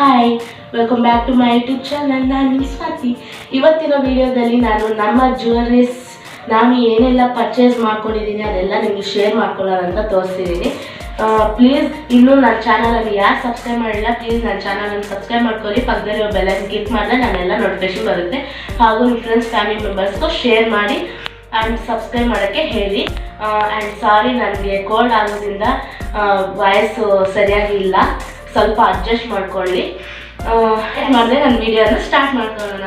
Hi welcome back to my YouTube channel ನಾನು ಸ್ವಾತಿ. ಇವತ್ತಿನ ವಿಡಿಯೋದಲ್ಲಿ ನಾನು ನಮ್ಮ ಜ್ಯುವೆಲ್ರೀಸ್ ನಾನು ಏನೆಲ್ಲ ಪರ್ಚೇಸ್ ಮಾಡ್ಕೊಂಡಿದ್ದೀನಿ ಅದೆಲ್ಲ ನಿಮಗೆ ಶೇರ್ ಮಾಡ್ಕೊಳ್ಳೋಣ ಅಂತ ತೋರಿಸ್ತಿದ್ದೀನಿ ಪ್ಲೀಸ್ ಇನ್ನೂ ನನ್ನ ಚಾನಲಲ್ಲಿ ಯಾರು ಸಬ್ಸ್ಕ್ರೈಬ್ ಮಾಡಿಲ್ಲ ಪ್ಲೀಸ್ ನನ್ನ ಚಾನಲನ್ನು ಸಬ್ಸ್ಕ್ರೈಬ್ ಮಾಡ್ಕೊಳ್ಳಿ. ಪಕ್ಕದಲ್ಲಿ ಬೆಲ್ಲನ್ನು ಕ್ಲಿಕ್ ಮಾಡಿದ್ರೆ ನಾನೆಲ್ಲ ನೋಟಿಫಿಕೇಶನ್ ಬರುತ್ತೆ. ಹಾಗೂ ನಿಮ್ಮ ಫ್ರೆಂಡ್ಸ್ ಫ್ಯಾಮಿಲಿ ಮೆಂಬರ್ಸ್ಗೂ ಶೇರ್ ಮಾಡಿ ಆ್ಯಂಡ್ ಸಬ್ಸ್ಕ್ರೈಬ್ ಮಾಡೋಕ್ಕೆ ಹೇಳಿ. ಆ್ಯಂಡ್ ಸಾರಿ ನನಗೆ ಕೋಲ್ಡ್ ಆಗೋದ್ರಿಂದ ವಾಯ್ಸು ಸರಿಯಾಗಿ ಇಲ್ಲ. ಸ್ವಲ್ಪ ಅಡ್ಜಸ್ಟ್ ಮಾಡ್ಕೊಳ್ಳಿ. ಮಾಡಿದೆ? ನನ್ನ ವಿಡಿಯೋನ ಸ್ಟಾರ್ಟ್ ಮಾಡ್ಕೊಳ್ಳೋಣ.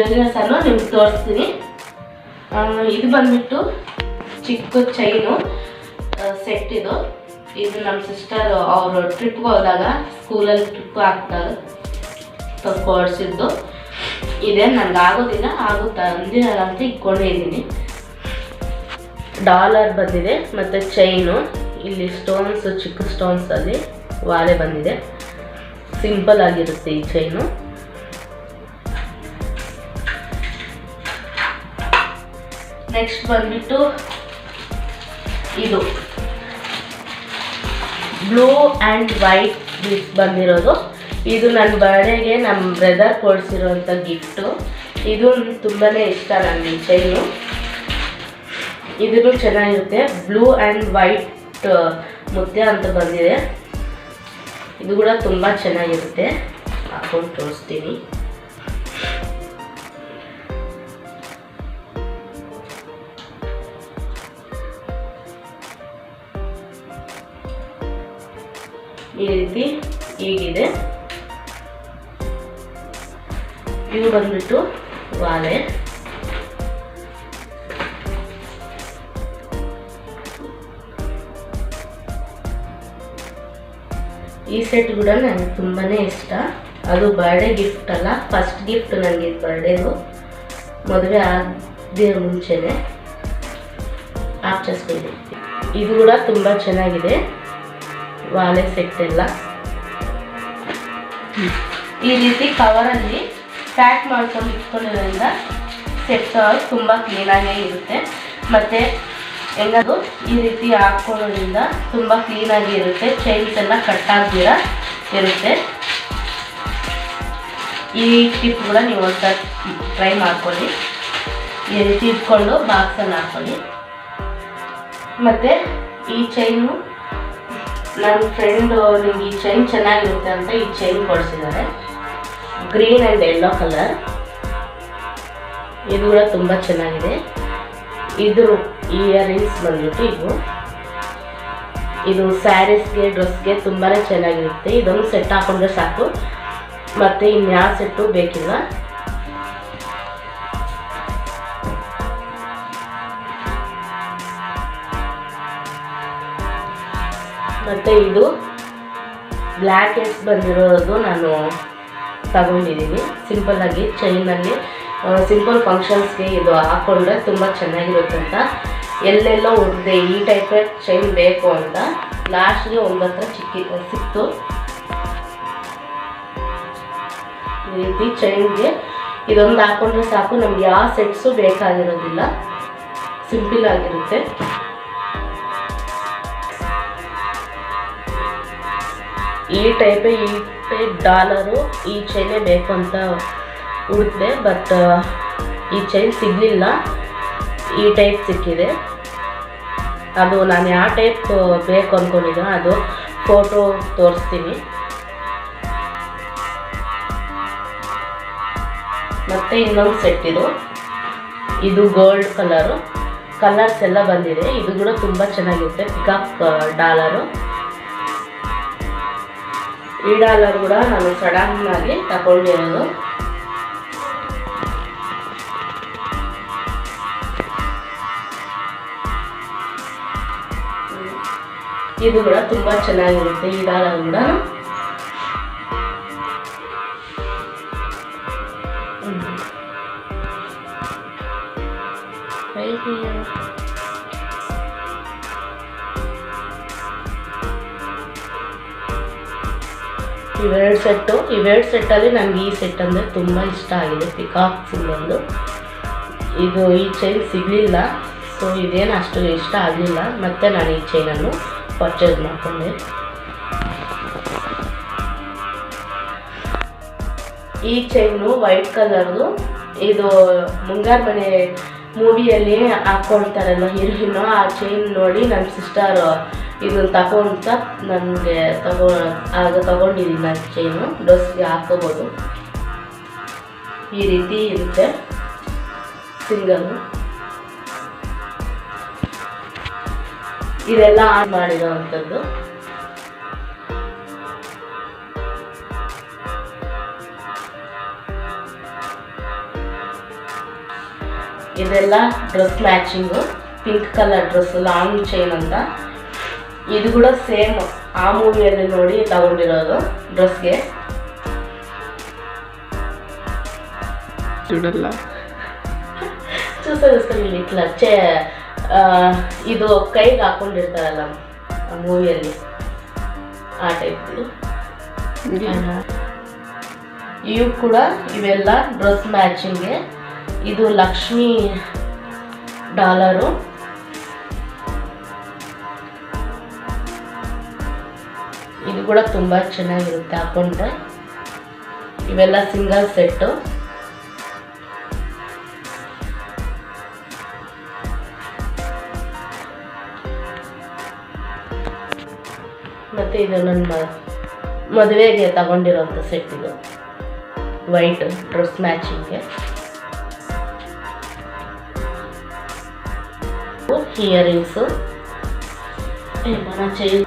ನನ್ನ ಜ್ಯುವೆಲ್ಲರ್ಸನ್ನು ನಿಮ್ಗೆ ತೋರಿಸ್ತೀನಿ. ಇದು ಬಂದ್ಬಿಟ್ಟು ಚಿಕ್ಕ ಚೈನು ಸೆಟ್ ಇದು. ಇದು ನಮ್ಮ ಸಿಸ್ಟರ್ ಅವರು ಟ್ರಿಪ್ಗೆ ಹೋದಾಗ ಸ್ಕೂಲಲ್ಲಿ ಟ್ರಿಪ್ ಹಾಕ್ದಾಗ ಕೊಡಿಸಿದ್ದು ಇದೆ ನನಗೆ ಆಗೋದಿಲ್ಲ ಆಗುತ್ತಾ ಅಂತ ಇಟ್ಕೊಂಡಿದ್ದೀನಿ. ಡಾಲರ್ ಬಂದಿದೆ, ಮತ್ತು ಚೈನು ಇಲ್ಲಿ ಸ್ಟೋನ್ಸ್ ಚಿಕ್ಕ ಸ್ಟೋನ್ಸಲ್ಲಿ ವಾಲೆ ಬಂದಿದೆ. ಸಿಂಪಲ್ ಆಗಿರುತ್ತೆ ಈ ಚೈನು ನೆಕ್ಸ್ಟ್ ಬಂದ್ಬಿಟ್ಟು ಇದು. ಬ್ಲೂ ಆ್ಯಂಡ್ ವೈಟ್ ಗಿಫ್ಟ್ ಬಂದಿರೋದು. ಇದು ನನ್ನ ಬರ್ಡೇಗೆ ನಮ್ಮ ಬ್ರದರ್ ಕೊಡಿಸಿರೋಂಥ ಗಿಫ್ಟು ಇದು ತುಂಬಾ ಇಷ್ಟ ನನಗೆ ಈ ಚೈನು ಇದೂ ಚೆನ್ನಾಗಿರುತ್ತೆ ಬ್ಲೂ ಆ್ಯಂಡ್ ವೈಟ್ ಮುದ್ದೆ ಅಂತ ಬಂದಿದೆ. ಇದು ಕೂಡ ತುಂಬ ಚೆನ್ನಾಗಿರುತ್ತೆ. ಹಾಕೊಂಡು ತೋರಿಸ್ತೀನಿ. ಈ ರೀತಿ ಹೀಗಿದೆ. ಇವು ಬಂದ್ಬಿಟ್ಟು ವಾಲೆ ಈ ಸೆಟ್ ಕೂಡ ನನಗೆ ತುಂಬಾ ಇಷ್ಟ. ಅದು ಬರ್ಡೇ ಗಿಫ್ಟ್ ಅಲ್ಲ ಫಸ್ಟ್ ಗಿಫ್ಟ್ ನನಗೆ ಬರ್ಡೇದು ಮದುವೆ ಆಗದೆ ಮುಂಚೆನೆ. ಆಚರಿಸ್ಕೊಂಡಿದ್ದೆ ಇದು ಕೂಡ ತುಂಬ ಚೆನ್ನಾಗಿದೆ. ವಾಲೆ ಸೆಟ್ ಎಲ್ಲ. ಈ ರೀತಿ ಕವರಲ್ಲಿ ಪ್ಯಾಕ್ ಮಾಡ್ಕೊಂಡು ಇಟ್ಕೊಳ್ಳೋದ್ರಿಂದ ಸೆಟ್ ತುಂಬ ಕ್ಲೀನಾಗೇ ಇರುತ್ತೆ. ಮತ್ತು ಹೆಂಗದು? ಈ ರೀತಿ ಹಾಕ್ಕೊಳ್ಳೋದ್ರಿಂದ ತುಂಬ ಕ್ಲೀನಾಗಿ ಇರುತ್ತೆ. ಚೈನ್ಸ್ ಎಲ್ಲ ಕಟ್ ಆಗ್ದಿರ ಇರುತ್ತೆ. ಈ ಟಿಪ್ ಕೂಡ ನೀವು ಒಂದ್ಸಲ ಟ್ರೈ ಮಾಡ್ಕೊಳ್ಳಿ. ಈ ರೀತಿ ಇಟ್ಕೊಂಡು ಬಾಕ್ಸನ್ನು ಹಾಕ್ಕೊಳ್ಳಿ. ಮತ್ತು ಈ ಚೈನು ನನ್ನ ಫ್ರೆಂಡು ನಿಮ್ಗೆ ಈ ಚೈನ್ ಚೆನ್ನಾಗಿರುತ್ತೆ ಅಂತ ಈ ಚೈನ್ ಕೊಡಿಸಿದ್ದಾರೆ. ಗ್ರೀನ್ ಆ್ಯಂಡ್ ಯೆಲ್ಲೋ ಕಲರ್ ಇದು ಕೂಡ ತುಂಬ ಚೆನ್ನಾಗಿದೆ. ಇದ್ರ ಇಯರಿಂಗ್ಸ್ ಬಂದ್ಬಿಟ್ಟು ಇದು. ಇದು ಸ್ಯಾರೀಸ್ಗೆ, ಡ್ರೆಸ್ಗೆ ತುಂಬಾ ಚೆನ್ನಾಗಿರುತ್ತೆ. ಇದೊಂದು ಸೆಟ್ ಹಾಕೊಂಡ್ರೆ ಸಾಕು. ಮತ್ತು ಇನ್ಯಾವ ಸೆಟ್ಟು ಬೇಕಿಲ್ಲ ಮತ್ತು ಇದು ಬ್ಲ್ಯಾಕ್ ಹೆಡ್ಸ್ ಬಂದಿರೋದು ನಾನು ತಗೊಂಡಿದ್ದೀನಿ. ಸಿಂಪಲ್ಲಾಗಿ ಚೈನಲ್ಲಿ ಸಿಂಪಲ್ ಫಂಕ್ಷನ್ಸ್ಗೆ ಇದು ಹಾಕ್ಕೊಂಡ್ರೆ ತುಂಬ ಚೆನ್ನಾಗಿರುತ್ತೆ ಅಂತ. ಎಲ್ಲೆಲ್ಲೋ ಹುಡ್ದೆ ಈ ಟೈಪ್ ಚೈನ್ ಬೇಕು ಅಂತ. ಲಾಸ್ಟ್ಗೆ ಒಂದು ಹತ್ರ ಚಿಕ್ಕಿ ಸಿಕ್ತು. ಈ ರೀತಿ ಚೈನ್ಗೆ ಇದೊಂದು ಹಾಕೊಂಡ್ರೆ ಸಾಕು. ನಮ್ಗೆ ಯಾವ ಸೆಟ್ಸು ಬೇಕಾಗಿರೋದಿಲ್ಲ. ಸಿಂಪಲ್ ಆಗಿರುತ್ತೆ. ಈ ಟೈಪೇ ಈ ಟೈಪ್ ಡಾಲರು ಈ ಚೈನೇ ಬೇಕು ಅಂತ ಹುಡುಕಿದೆ ಬಟ್ ಈ ಚೈನ್ ಸಿಗಲಿಲ್ಲ. ಈ ಟೈಪ್ ಸಿಕ್ಕಿದೆ. ಅದು ನಾನು ಯಾವ ಟೈಪ್ ಬೇಕು ಅಂದ್ಕೊಂಡಿದ್ದೆ ಅದು ಫೋಟೋ ತೋರಿಸ್ತೀನಿ. ಮತ್ತು ಇನ್ನೊಂದು ಸೆಟ್ ಇದು. ಇದು ಗೋಲ್ಡ್ ಕಲರು ಕಲರ್ಸ್ ಎಲ್ಲ ಬಂದಿದೆ. ಇದು ಕೂಡ ತುಂಬ ಚೆನ್ನಾಗಿರುತ್ತೆ. ಪಿಕಾಕ್ ಡಾಲರು ಈ ಡಾಲರ್ ಕೂಡ ನಾನು ಸಡನ್ ಆಗಿ ತಗೊಂಡಿರೋದು ಇದು ಕೂಡ ತುಂಬ ಚೆನ್ನಾಗಿರುತ್ತೆ ಈ ಡಾಲರ್ ಕೂಡ. ಇವೆರಡು ಸೆಟ್ಟು ಇವೆರಡು ಸೆಟ್ಟಲ್ಲಿ ನನಗೆ ಈ ಸೆಟ್ ಅಂದರೆ ತುಂಬ ಇಷ್ಟ ಆಗಿದೆ ಪಿಕಾಕ್ ಸಿಂಬಲ್ದು ಇದು ಈ ಚೈನ್ ಸಿಗಲಿಲ್ಲ ಸೊ ಇದೇನು ಅಷ್ಟು ಇಷ್ಟ ಆಗಲಿಲ್ಲ, ಮತ್ತು ನಾನು ಈ ಚೈನನ್ನು ಪರ್ಚೇಸ್ ಮಾಡಿಕೊಂಡೆ. ಈ ಚೈನು ವೈಟ್ ಕಲರ್ದು ಇದು ಮುಂಗಾರು ಮನೆ ಮೂವಿಯಲ್ಲಿ ಹಾಕ್ಕೊಳ್ತಾರಲ್ಲ ಹೀರೋಯಿನು, ಆ ಚೈನ್ ನೋಡಿ ನನ್ನ ಸಿಸ್ಟರ್ ಇದನ್ನ ತಗೊಂತ ನನಗೆ ತಗೋ, ಆಗ ತಗೊಂಡಿದ್ದೀನಿ ನಾನು ಚೈನು ಡ್ರೆಸ್ಗೆ ಹಾಕೋಬೋದು. ಈ ರೀತಿ ಇರುತ್ತೆ ಸಿಂಗಲ್ಲು ಇದೆಲ್ಲ ಆನ್ ಮಾಡಿರೋವಂಥದ್ದು. ಇದೆಲ್ಲ dress matching pink colour dress long chain ಅಂತ. ಇದು ಕೂಡ ಸೇಮ್ ಆ ಮೂವಿಯಲ್ಲಿ ನೋಡಿ ತಗೊಂಡಿರೋದು ಡ್ರೆಸ್ಗೆ. చూడಲ್ಲ ಕೈಗೆ ಹಾಕೊಂಡಿರ್ತಾರಲ್ಲ ಆ ಮೂವಿಯಲ್ಲಿ ಆ ಟೈಪ್ ಇವು ಕೂಡ ಇವೆಲ್ಲ ಡ್ರೆಸ್ ಮ್ಯಾಚಿಂಗ್ಗೆ. ಇದು ಲಕ್ಷ್ಮಿ ಡಾಲರು. ಕೂಡ ತುಂಬ ಚೆನ್ನಾಗಿರುತ್ತೆ ಹಾಕೊಂಡ್ರೆ ಇವೆಲ್ಲ ಸಿಂಗಲ್ ಸೆಟ್ಟು. ಮತ್ತು ಇದು ನನ್ನ ಮದುವೆಗೆ ತಗೊಂಡಿರೋಂಥ ಸೆಟ್ ಇದು. ವೈಟ್ ಡ್ರೆಸ್ ಮ್ಯಾಚಿಂಗ್ಗೆ. ಇಯರಿಂಗ್ಸು ಚೈನ್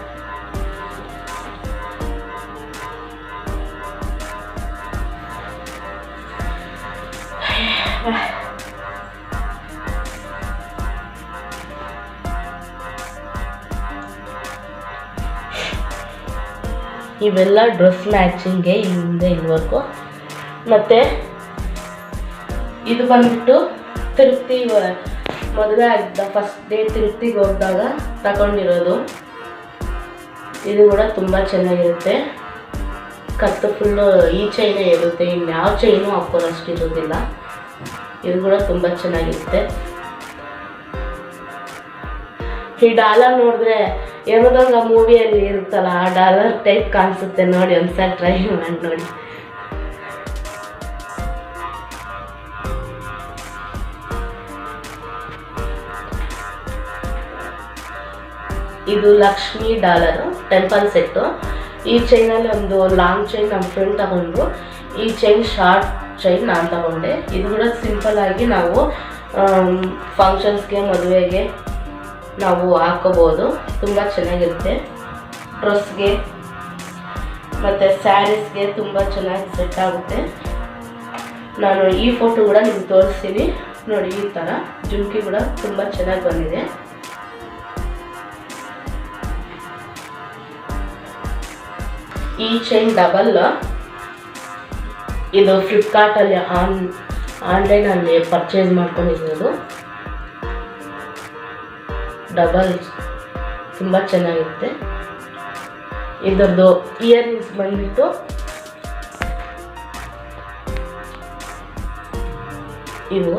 ಇವೆಲ್ಲ ಡ್ರೆಸ್ ಮ್ಯಾಚಿಂಗ್ಗೆ ಇಲ್ಲಿಂದ ಇಲ್ಲಿವರೆಗೂ ಮತ್ತು ಇದು ಬಂದ್ಬಿಟ್ಟು ತಿರುಪ್ತಿ ಮದುವೆ ಆಗಿದ್ದ ಫಸ್ಟ್ ಡೇ ತಿರುಪ್ತಿಗೆ ಹೋದಾಗ ತಗೊಂಡಿರೋದು. ಇದು ಕೂಡ ತುಂಬ ಚೆನ್ನಾಗಿರುತ್ತೆ. ಕತ್ತು ಫುಲ್ಲು ಈ ಚೈನೇ ಇರುತ್ತೆ, ಇನ್ಯಾವ ಚೈನು ಹಾಕೋರಷ್ಟು ಇರೋದಿಲ್ಲ. ಇದು ಕೂಡ ತುಂಬ ಚೆನ್ನಾಗಿರುತ್ತೆ. ಈ ಡಾಲರ್ ನೋಡಿದ್ರೆ ಏನೋದಂಗ ಮೂವಿಯಲ್ಲಿ ಇರುತ್ತಲ್ಲ, ಆ ಡಾಲರ್ ಟೈಪ್ ಕಾಣಿಸುತ್ತೆ ನೋಡಿ ಒಂದ್ಸಲ ಟ್ರೈ ಮಾಡಿ ನೋಡಿ. ಇದು ಲಕ್ಷ್ಮಿ ಡಾಲರು ಟೆಂಪಲ್ ಸೆಟ್ಟು. ಈ ಚೈನಲ್ಲಿ ಒಂದು ಲಾಂಗ್ ಚೈನ್ ನಮ್ಮ ಫ್ರೆಂಡ್ ತಗೊಂಡು ಈ ಚೈನ್ ಶಾರ್ಟ್ ಚೈನ್ ನಾನು ತಗೊಂಡೆ. ಇದು ಕೂಡ ಸಿಂಪಲ್ ಆಗಿ ನಾವು ಫಂಕ್ಷನ್ಸ್ಗೆ ಮದುವೆಗೆ ನಾವು ಹಾಕೋಬೋದು. ತುಂಬ ಚೆನ್ನಾಗಿರುತ್ತೆ. ಡ್ರೆಸ್ಗೆ ಮತ್ತು ಸ್ಯಾರೀಸ್ಗೆ ತುಂಬ ಚೆನ್ನಾಗಿ ಸೆಟ್ ಆಗುತ್ತೆ. ನಾನು ಈ ಫೋಟೋ ಕೂಡ ನಿಮ್ಗೆ ತೋರಿಸ್ತೀನಿ. ನೋಡಿ, ಈ ಥರ ಜುಮ್ಕಿ ಕೂಡ ತುಂಬ ಚೆನ್ನಾಗಿ ಬಂದಿದೆ. ಈ ಚೈನ್ ಡಬಲ್. ಇದು ಫ್ಲಿಪ್ಕಾರ್ಟಲ್ಲಿ ಆನ್ ಆನ್ಲೈನಲ್ಲಿ ಪರ್ಚೇಸ್ ಮಾಡ್ಕೊಂಡಿರೋದು. ಡಬಲ್ ತುಂಬ ಚೆನ್ನಾಗಿರುತ್ತೆ. ಇದರದ್ದು ಇಯರಿಂಗ್ಸ್ ಬಂದ್ಬಿಟ್ಟು ಇವು.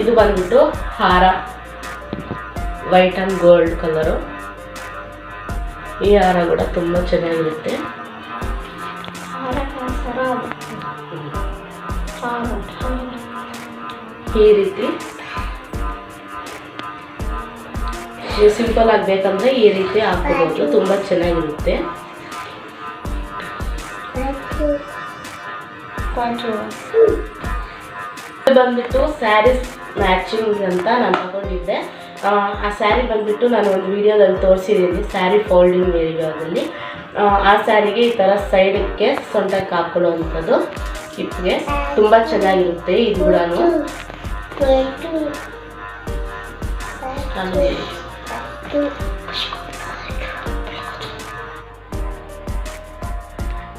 ಇದು ಬಂದ್ಬಿಟ್ಟು ಹಾರ ವೈಟ್ ಆ್ಯಂಡ್ ಗೋಲ್ಡ್ ಕಲರು ಈ ಹಾರ ಕೂಡ ತುಂಬ ಚೆನ್ನಾಗಿರುತ್ತೆ. ಈ ರೀತಿ. ನೀವು ಸಿಂಪಲ್ ಆಗಬೇಕಂದ್ರೆ ಈ ರೀತಿ ಹಾಕೋಬಹುದು ತುಂಬ ಚೆನ್ನಾಗಿರುತ್ತೆ. ಬಂದ್ಬಿಟ್ಟು ಸ್ಯಾರೀಸ್ ಮ್ಯಾಚಿಂಗ್ ಅಂತ ನಾನು ತಗೊಂಡಿದ್ದೆ. ಆ, ಸ್ಯಾರಿ ಬಂದ್ಬಿಟ್ಟು ನಾನು ಒಂದು ವಿಡಿಯೋದಲ್ಲಿ ತೋರಿಸಿದ್ದೀನಿ ಸ್ಯಾರಿ ಫೋಲ್ಡಿಂಗ್ ವೀಡಿಯೋದಲ್ಲಿ. ಆ, ಸ್ಯಾರಿಗೆ ಈ ಥರ ಸೈಡಕ್ಕೆ ಸೊಂಟಕ್ಕೆ ಹಾಕ್ಕೊಳ್ಳೋವಂಥದ್ದು ಕಿಪ್ಗೆ ತುಂಬ ಚೆನ್ನಾಗಿರುತ್ತೆ ಇದು ಕೂಡ.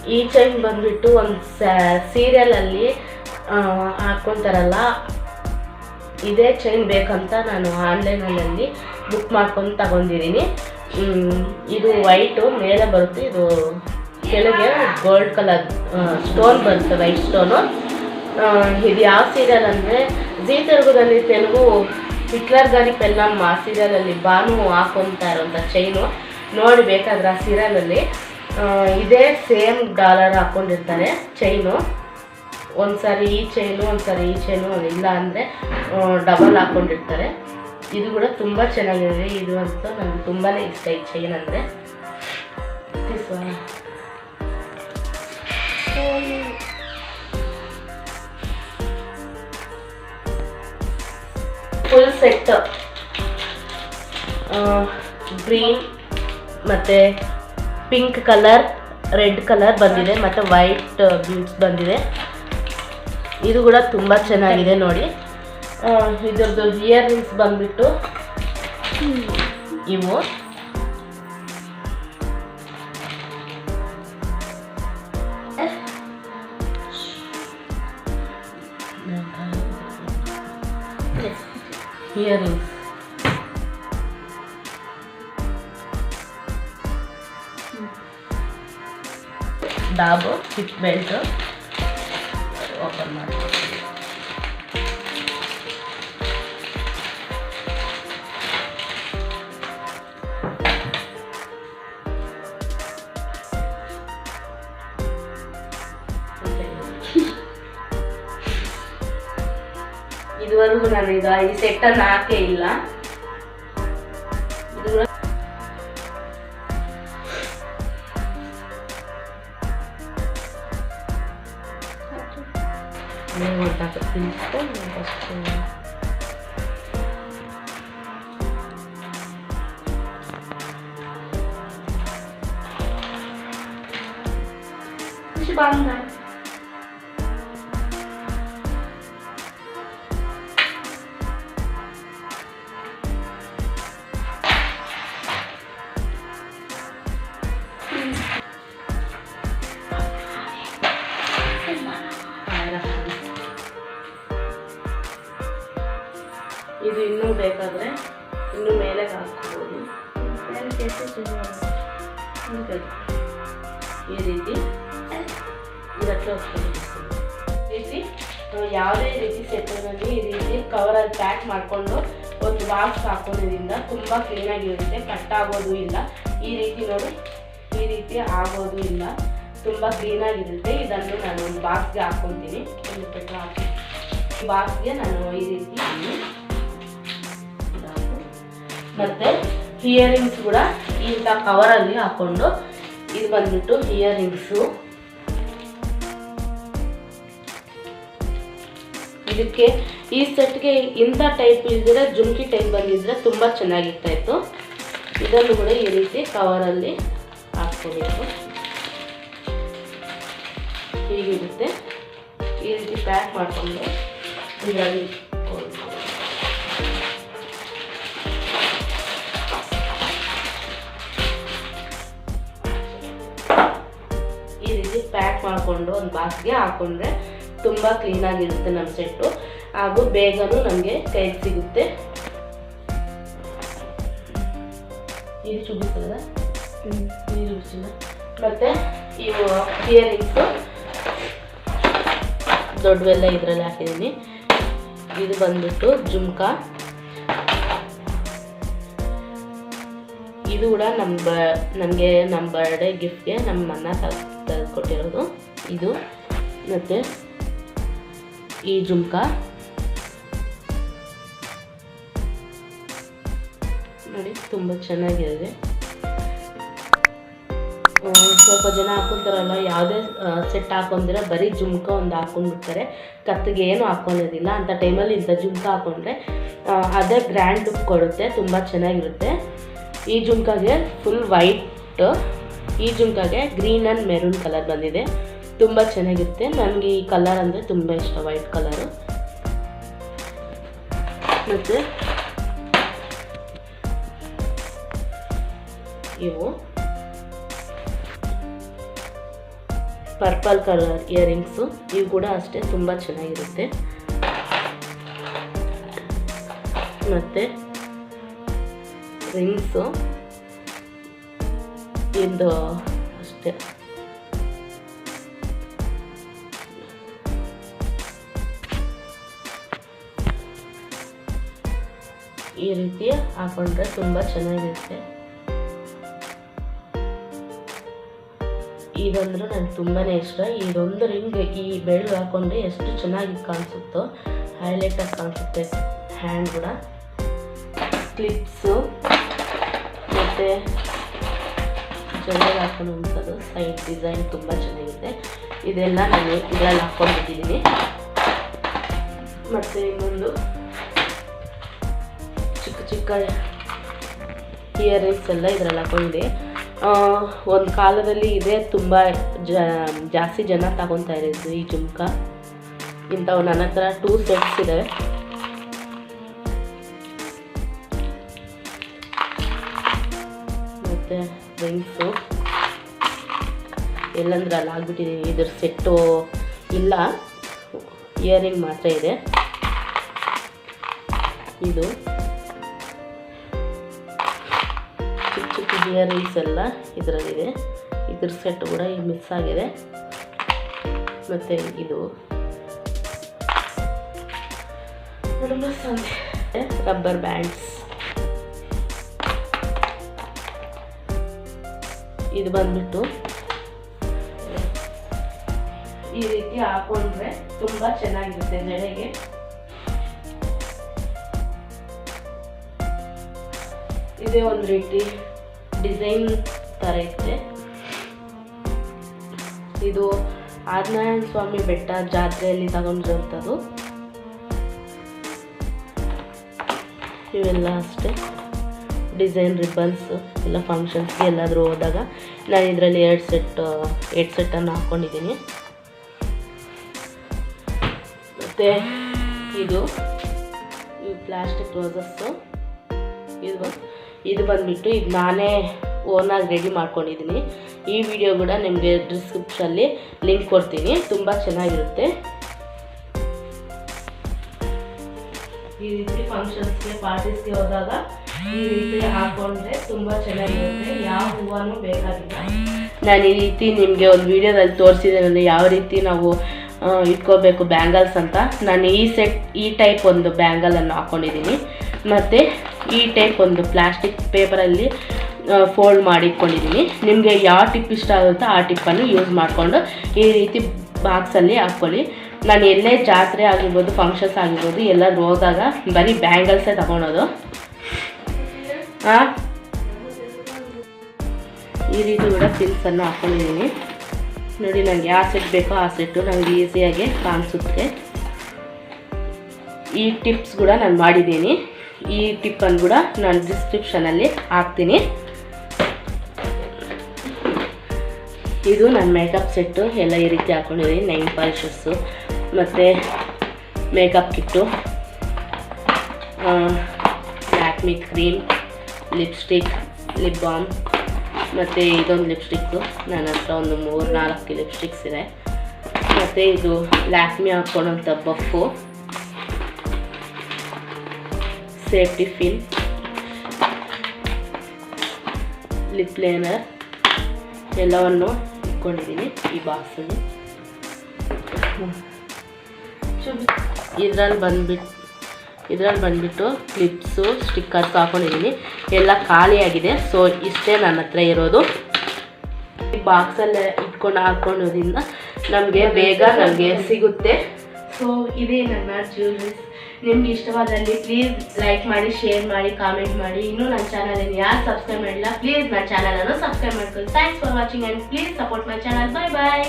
ಈ ಚೈನ್ ಬಂದ್ಬಿಟ್ಟು ಒಂದು ಸ್ಯಾ ಸೀರಿಯಲಲ್ಲಿ ಹಾಕ್ಕೊಂತಾರಲ್ಲ ಇದೇ ಚೈನ್ ಬೇಕಂತ ನಾನು ಆನ್ಲೈನಲ್ಲಿ ಬುಕ್ ಮಾಡ್ಕೊಂಡು ತಗೊಂಡಿದ್ದೀನಿ. ಇದು ವೈಟು ಮೇಲೆ ಬರುತ್ತೆ, ಇದು ಕೆಳಗೆ ಗೋಲ್ಡ್ ಕಲರ್ ಸ್ಟೋನ್ ಬರುತ್ತೆ ವೈಟ್ ಸ್ಟೋನು ಇದು ಯಾವ ಸೀರಿಯಲ್ ಅಂದರೆ, ಜೀ ತೆಲುಗುದಲ್ಲಿ ತೆಲುಗು, ಹಿಟ್ಲರ್ ಗಾರಿ ಪೆಲ್ಲಮ್ಮ ಆ ಸೀರಿಯಲಲ್ಲಿ ಬಾನು ಹಾಕೊತಾ ಇರೋಂಥ ಚೈನು ನೋಡಿ ಬೇಕಾದ್ರೆ ಆ ಸೀರಿಯಲಲ್ಲಿ ಇದೇ ಸೇಮ್ ಡಾಲರ್ ಹಾಕ್ಕೊಂಡಿರ್ತಾರೆ ಚೈನು ಒಂದು ಸಾರಿ ಈ ಚೈನು ಒಂದು ಸಾರಿ ಈ ಚೈನು ಇಲ್ಲ ಅಂದರೆ ಡಬಲ್ ಹಾಕ್ಕೊಂಡಿರ್ತಾರೆ ಇದು ಕೂಡ ತುಂಬ ಚೆನ್ನಾಗಿದೆ. ಇದು ಅಂತ ನನಗೆ ತುಂಬಾ ಇಷ್ಟ ಈ ಚೈನ್ ಅಂದರೆ. ಫುಲ್ ಸೆಟ್ ಗ್ರೀನ್ ಮತ್ತು ಪಿಂಕ್ ಕಲರ್ ರೆಡ್ ಕಲರ್ ಬಂದಿದೆ, ಮತ್ತು ವೈಟ್ ಬ್ಲೂಸ್ ಬಂದಿದೆ. ಇದು ಕೂಡ ತುಂಬ ಚೆನ್ನಾಗಿದೆ ನೋಡಿ. ಇದರದ್ದು ಇಯರ್ ರಿಂಗ್ಸ್ ಬಂದ್ಬಿಟ್ಟು ಇವು. ಇಯರ್ ರಿಂಗ್ಸ್ ಡಾಬು ಹಿಪ್ ಬೆಲ್ಟು ಇದುವರೆಗೂ ನಾನು ಈಗ ಈ ಸೆಟ್ಟನ್ನು ಹಾಕೇ ಇಲ್ಲ ಇದು ಕೂಡ ನೀವು ಒಟ್ಟಾಗ ತಿನ್ಸ್ಕೊಂಡು ಪ್ಯಾಕ್ ಮಾಡಿಕೊಂಡು ಒಂದು ಬಾಕ್ಸ್ ಹಾಕೋದ್ರಿಂದ ತುಂಬ ಕ್ಲೀನಾಗಿರುತ್ತೆ ಕಟ್ ಆಗೋದು ಇಲ್ಲ. ಈ ರೀತಿ ನೋಡಿ, ಈ ರೀತಿ ಆಗೋದು ಇಲ್ಲ. ತುಂಬ ಕ್ಲೀನಾಗಿರುತ್ತೆ. ಇದನ್ನು ನಾನು ಒಂದು ಬಾಕ್ಸ್ಗೆ ಹಾಕ್ಕೊತೀನಿ ಒಂದು ಪೆಟ್ರೋಲ್ ಹಾಕಿ. ಬಾಕ್ಸ್ಗೆ ನಾನು ಈ ರೀತಿ ಮತ್ತು ಇಯರಿಂಗ್ಸ್ ಕೂಡ ಇಂಥ ಕವರಲ್ಲಿ ಹಾಕೊಂಡು ಇದು ಬಂದ್ಬಿಟ್ಟು ಇಯರಿಂಗ್ಸು ಇದಕ್ಕೆ ಈ ಸೆಟ್ಗೆ ಇಂಥ ಟೈಪ್ ಇದ್ದರೆ ಜುಮ್ಕಿ ಟೈಪ್ ಬಂದಿದ್ರೆ ತುಂಬ ಚೆನ್ನಾಗಿರ್ತಾಯಿತ್ತು ಇದನ್ನು ಕೂಡ ಈ ರೀತಿ ಕವರಲ್ಲಿ ಹಾಕ್ಕೋಬೇಕು ಹೀಗಿರುತ್ತೆ ಈ ರೀತಿ ಪ್ಯಾಕ್ ಮಾಡಿಕೊಂಡು ಇದರಲ್ಲಿ. ಈ ರೀತಿ ಪ್ಯಾಕ್ ಮಾಡಿಕೊಂಡು ಒಂದು ಬಾಕ್ಸ್ಗೆ ಹಾಕೊಂಡ್ರೆ ತುಂಬ ಕ್ಲೀನಾಗಿರುತ್ತೆ ನಮ್ಮ ಸೆಟ್ಟು. ಹಾಗೂ ಬೇಗನೂ ನಮಗೆ ಕೈಗೆ ಸಿಗುತ್ತೆ. ಇದು ಚುಬಿಸ್ತದ ನೀರು ಚುಬಿಸಿಲ್ಲ ಮತ್ತು ಇವು ಇಯರಿಂಗ್ಸು ದೊಡ್ಡವೆಲ್ಲ ಇದರಲ್ಲಿ ಹಾಕಿದ್ದೀನಿ. ಇದು ಬಂದ್ಬಿಟ್ಟು ಜುಮ್ಕ. ಇದು ಕೂಡ ನಮ್ಮ ಬ, ನಮಗೆ ನಮ್ಮ ಬರ್ಡೇ ಗಿಫ್ಟ್ಗೆ ನಮ್ಮ ತೆಗೆದುಕೊಟ್ಟಿರೋದು ಇದು ಮತ್ತು ಈ ಜುಮ್ಕ. ನೋಡಿ, ತುಂಬ ಚೆನ್ನಾಗಿದೆ. ಸ್ವಲ್ಪ ಜನ ಹಾಕೊಂತಾರಲ್ಲ, ಯಾವುದೇ ಸೆಟ್ ಹಾಕೊಂಡಿರ ಬರೀ ಜುಮ್ಕ ಒಂದು ಹಾಕೊಂಡ್ಬಿಡ್ತಾರೆ. ಕತ್ತಿಗೆ ಏನು ಹಾಕೊಂಡಿರೋದಿಲ್ಲ ಅಂಥ ಟೈಮಲ್ಲಿ ಇಂಥ ಜುಮ್ಕ ಹಾಕೊಂಡ್ರೆ ಅದೇ ಗ್ರ್ಯಾಂಡ್ ಲುಕ್ ಕೊಡುತ್ತೆ, ತುಂಬ ಚೆನ್ನಾಗಿರುತ್ತೆ. ಈ ಜುಮ್ಕಾಗೆ ಫುಲ್ ವೈಟ್ ಈ ಜುಮ್ಕಾಗೆ ಗ್ರೀನ್ ಆ್ಯಂಡ್ ಮೆರೂನ್ ಕಲರ್ ಬಂದಿದೆ. ತುಂಬ ಚೆನ್ನಾಗಿರುತ್ತೆ. ನನಗೆ ಈ ಕಲರ್ ಅಂದರೆ ತುಂಬ ಇಷ್ಟ ವೈಟ್ ಕಲರು ಮತ್ತು ಇವು. ಪರ್ಪಲ್ ಕಲರ್ ಇಯರಿಂಗ್ಸು ಇವು ಕೂಡ ಅಷ್ಟೇ ತುಂಬ ಚೆನ್ನಾಗಿರುತ್ತೆ. ಮತ್ತು ರಿಂಗ್ಸು ಇದು ಅಷ್ಟೇ. ಈ ರೀತಿ ಹಾಕೊಂಡ್ರೆ ತುಂಬ ಚೆನ್ನಾಗಿರುತ್ತೆ. ಇದಂದ್ರೆ ನನಗೆ ತುಂಬಾ ಇಷ್ಟ. ಇದೊಂದು ರಿಂಗ್, ಈ ಬೆಳ್ಳು ಹಾಕೊಂಡ್ರೆ ಎಷ್ಟು ಚೆನ್ನಾಗಿ ಕಾಣಿಸುತ್ತೋ ಹೈಲೈಟಾಗಿ ಕಾಣಿಸುತ್ತೆ. ಹ್ಯಾಂಡ್ ಕೂಡ. ಕ್ಲಿಪ್ಸು ಮತ್ತು ಜೊತೆಗೆ ಹಾಕೊಳ್ಳುವಂಥದ್ದು ಸೈಡ್ ಡಿಸೈನ್ ತುಂಬ ಚೆನ್ನಾಗಿದೆ. ಇದೆಲ್ಲ ನಾನು ಇದರಲ್ಲಿ ಹಾಕ್ಕೊಂಡಿದ್ದೀನಿ ಮತ್ತು ಇನ್ನೊಂದು. ಚಿಕ್ಕ ಇಯರಿಂಗ್ಸ್ ಎಲ್ಲ ಇದರಲ್ಲಿ ಹಾಕೊಂಡಿದೆ ಒಂದು ಕಾಲದಲ್ಲಿ ಇದೇ, ತುಂಬ ಜಾಸ್ತಿ ಜನ ತಗೊತಾ ಇರೋದು ಈ ಜುಮ್ಕ. ಇಂಥವು ನನ್ನ ಹತ್ರ ಟೂ ಸೆಟ್ಸ್ ಇದ್ದಾವೆ ಮತ್ತು ರಿಂಗ್ಸು ಎಲ್ಲಂದ್ರೆ ಅಲ್ಲಿ ಆಗ್ಬಿಟ್ಟಿದೆ, ಇದ್ರ ಸೆಟ್ಟು ಇಲ್ಲ. ಇಯರಿಂಗ್ ಮಾತ್ರ ಇದೆ. ಇದು. ಚಿಕ್ಕ ರಿಂಗ್ಸ್ ಎಲ್ಲ ಇದರಲ್ಲಿದೆ. ಇದ್ರ ಸೆಟ್ ಕೂಡ ಈಗ ಮಿಸ್ ಆಗಿದೆ. ಮತ್ತು ಇದು ರಬ್ಬರ್ ಬ್ಯಾಂಡ್ಸ್. ಇದು ಬಂದ್ಬಿಟ್ಟು ಈ ರೀತಿ ಹಾಕೊಂಡ್ರೆ ತುಂಬಾ ಚೆನ್ನಾಗಿರುತ್ತೆ ಜಡೆಗೆ ಇದೇ ಒಂದು ರೀತಿ. ಡಿಸೈನ್ ಥರ ಇದೆ ಇದು ಆದಿನಾರಾಯಣ ಸ್ವಾಮಿ ಬೆಟ್ಟ ಜಾತ್ರೆಯಲ್ಲಿ ತಗೊಂಡಿರೋಂಥದ್ದು. ಇವೆಲ್ಲ ಅಷ್ಟೇ. ಡಿಸೈನ್ ರಿಬ್ಬನ್ಸ್ ಎಲ್ಲ ಫಂಕ್ಷನ್ಸ್ಗೆ ಎಲ್ಲಾದರೂ ಹೋದಾಗ ನಾನು ಇದರಲ್ಲಿ ಎರಡು ಸೆಟ್ ಎರಡು ಸೆಟ್ಟನ್ನು ಹಾಕ್ಕೊಂಡಿದ್ದೀನಿ ಮತ್ತು ಇದು ಪ್ಲಾಸ್ಟಿಕ್ ರೋಸಸ್ಸು ಇದು ಇದು ಬಂದುಬಿಟ್ಟು ಇದು ನಾನೇ ಓನಾಗಿ ರೆಡಿ ಮಾಡ್ಕೊಂಡಿದ್ದೀನಿ ಈ ವಿಡಿಯೋ ಕೂಡ ನಿಮಗೆ ಡಿಸ್ಕ್ರಿಪ್ಷನಲ್ಲಿ ಲಿಂಕ್ ಕೊಡ್ತೀನಿ. ತುಂಬ ಚೆನ್ನಾಗಿರುತ್ತೆ. ಈ ರೀತಿ ಫಂಕ್ಷನ್ಸ್ಗೆ ಪಾರ್ಟೀಸ್ಗೆ ಹೋದಾಗ ಈ ರೀತಿ ಹಾಕೊಂಡ್ರೆ ತುಂಬ ಚೆನ್ನಾಗಿರುತ್ತೆ. ಯಾವ ಹೂವನೂ ಬೇಕಾಗಿಲ್ಲ. ನಾನು ಈ ರೀತಿ ನಿಮಗೆ ಒಂದು ವಿಡಿಯೋದಲ್ಲಿ ತೋರಿಸಿದ್ದೇನೆ ಯಾವ ರೀತಿ ನಾವು ಇಟ್ಕೋಬೇಕು ಬ್ಯಾಂಗಲ್ಸ್ ಅಂತ. ನಾನು ಈ ಸೆಟ್ ಈ ಟೈಪ್ ಒಂದು ಬ್ಯಾಂಗಲನ್ನು ಹಾಕ್ಕೊಂಡಿದ್ದೀನಿ ಮತ್ತು ಈ ಟೈಪ್ ಒಂದು ಪ್ಲಾಸ್ಟಿಕ್ ಪೇಪರಲ್ಲಿ ಫೋಲ್ಡ್ ಮಾಡಿಟ್ಕೊಂಡಿದ್ದೀನಿ ನಿಮಗೆ ಯಾವ ಟಿಪ್ ಇಷ್ಟ ಆಗುತ್ತೋ ಆ ಟಿಪ್ಪನ್ನು ಯೂಸ್ ಮಾಡಿಕೊಂಡು ಈ ರೀತಿ ಬಾಕ್ಸಲ್ಲಿ ಹಾಕ್ಕೊಳ್ಳಿ. ನಾನು ಎಲ್ಲೇ ಜಾತ್ರೆ ಆಗಿರ್ಬೋದು ಫಂಕ್ಷನ್ಸ್ ಆಗಿರ್ಬೋದು ಎಲ್ಲರೂ ಹೋದಾಗ ಬರೀ ಬ್ಯಾಂಗಲ್ಸೇ ತಗೊಳೋದು. ಹಾಂ ಈ ರೀತಿ ಕೂಡ ಪಿನ್ಸನ್ನು ಹಾಕ್ಕೊಂಡಿದ್ದೀನಿ ನೋಡಿ ನನಗೆ ಯಾವ ಸೆಟ್ ಬೇಕೋ ಆ ಸೆಟ್ಟು ನನಗೆ ಈಸಿಯಾಗಿ ಕಾಣಿಸುತ್ತೆ. ಈ ಟಿಪ್ಸ್ ಕೂಡ ನಾನು ಮಾಡಿದ್ದೀನಿ ಈ ಟಿಪ್ಪನ್ನು ಕೂಡ ನಾನು ಡಿಸ್ಕ್ರಿಪ್ಷನಲ್ಲಿ ಹಾಕ್ತೀನಿ. ಇದು ನನ್ನ ಮೇಕಪ್ ಸೆಟ್ಟು ಎಲ್ಲ ಈ ರೀತಿ ಹಾಕ್ಕೊಂಡಿದ್ದೀನಿ ನೈನ್ ಪಾಲಿಶಸ್ಸು ಮತ್ತು makeup kit Lakme cream lipstick lip balm ಮತ್ತು ಇದೊಂದು ಲಿಪ್ಸ್ಟಿಕ್ಕು ನನ್ನ ಹತ್ರ ಒಂದು ಮೂರು ನಾಲ್ಕು ಲಿಪ್ಸ್ಟಿಕ್ಸ್ ಇದೆ. ಮತ್ತು ಇದು ಲ್ಯಾಕ್ಮಿ ಹಾಕ್ಕೊಳೋಂಥ ಬಫು ಸೇಫ್ಟಿ ಫಿಲ್. ಲಿಪ್ ಲೈನರ್ ಎಲ್ಲವನ್ನು ಇಟ್ಕೊಂಡಿದ್ದೀನಿ ಈ ಬಾಕ್ಸಲ್ಲಿ. ಇದ್ರಲ್ಲಿ ಬಂದ್ಬಿಟ್ಟು ಇದ್ರಲ್ಲಿ ಬಂದ್ಬಿಟ್ಟು ಕ್ಲಿಪ್ಸು ಸ್ಟಿಕ್ಕರ್ಸ್ ಹಾಕೊಂಡಿದ್ದೀನಿ. ಎಲ್ಲ ಖಾಲಿಯಾಗಿದೆ. ಸೊ ಇಷ್ಟೇ ನನ್ನ ಹತ್ರ ಇರೋದು. ಈ ಬಾಕ್ಸಲ್ಲೇ ಇಟ್ಕೊಂಡು ಹಾಕೊಳ್ಳೋದ್ರಿಂದ ನಮಗೆ ಬೇಗ ನಮಗೆ ಸಿಗುತ್ತೆ. ಸೊ ಇದೇ ನನ್ನ ಜ್ಯೂರೀಸ್ ನಿಮ್ಗೆ ಇಷ್ಟವಾದಲ್ಲಿ ಪ್ಲೀಸ್ ಲೈಕ್ ಮಾಡಿ ಶೇರ್ ಮಾಡಿ ಕಾಮೆಂಟ್ ಮಾಡಿ. ಇನ್ನೂ ನನ್ನ ಚಾನಲನ್ನು ಯಾರು ಸಬ್ಸ್ಕ್ರೈಬ್ ಮಾಡಿಲ್ಲ ಪ್ಲೀಸ್ ನನ್ನ ಚಾನಲನ್ನು ಸಬ್ಸ್ಕ್ರೈಬ್ ಮಾಡ್ಕೊಳ್ಳಿ. Thanks for watching and please support my channel bye bye